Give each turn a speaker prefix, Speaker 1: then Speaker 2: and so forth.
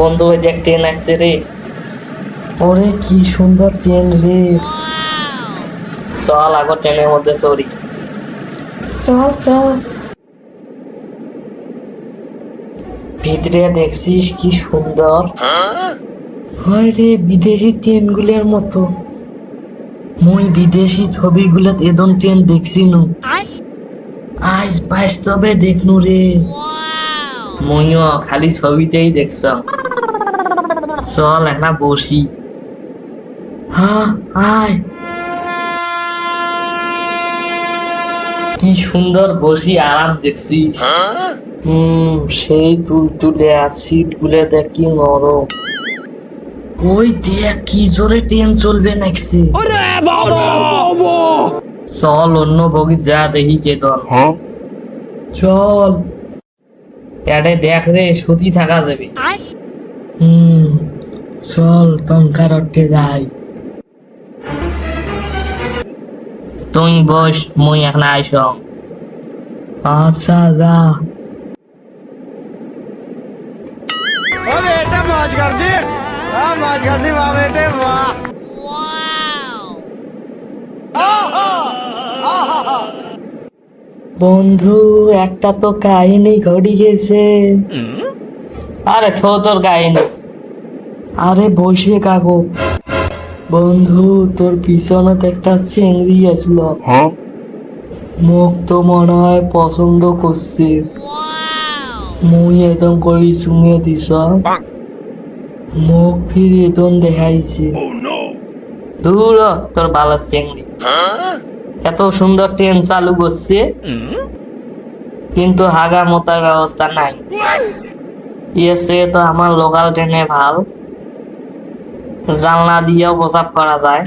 Speaker 1: বন্ধু ওই দেখ ট্রেন আসছে রে।
Speaker 2: ওরে কি সুন্দর ট্রেন রে।
Speaker 1: চল আগো ট্রেনের মধ্যে সরি
Speaker 2: চল চল।
Speaker 1: ভিতরে দেখছিস কি সুন্দর?
Speaker 2: হয় রে বিদেশি ট্রেন ট্রেনগুলোর মতো। মুই বিদেশি ছবিগুলো এদন ট্রেন দেখছি নু আজ বাস্তবে দেখনু রে।
Speaker 1: মইও খালি ছবিতেই দেখছ চল একটা বসি
Speaker 2: হ্যাঁ আয়
Speaker 1: কি সুন্দর বসি আরাম দেখছিস
Speaker 2: হুম সেই তুল তুলে আর সিটগুলো দেখ কি নরম। ওই দেখ কি জোরে ট্রেন চলবে নাকছে
Speaker 1: চল অন্য বগি যা দেখি চেতন
Speaker 2: চল।
Speaker 1: এটাই দেখ রে সুতি থাকা যাবে।
Speaker 2: হুম চল টঙ্কার অট্টে যাই
Speaker 1: তুই বস মুই এখন আইস
Speaker 2: আচ্ছা যা
Speaker 3: ओ बेटा मौज कर दी हाँ मौज कर दी वाह बेटे वाह
Speaker 2: বন্ধু একটা তো কাহিনী ঘটি গেছে
Speaker 1: আরে থো তোর কাহিনী
Speaker 2: আরে বসে কাকু। বন্ধু তোর পিছনে তো একটা চিংড়ি আছিল মুখ তো মনে হয় পছন্দ করছে। মুই একদম করি শুনে দিস। মুখ ফির একদম দেখাইছে।
Speaker 1: দূর তোর বালা চেংড়ি। এত সুন্দর ট্রেন চালু করছে। কিন্তু হাগা মোতার ব্যবস্থা নাই। ইয়েছে তো আমার লোকাল ট্রেনে ভালো। জানলা দিয়েও প্রসাব করা যায়।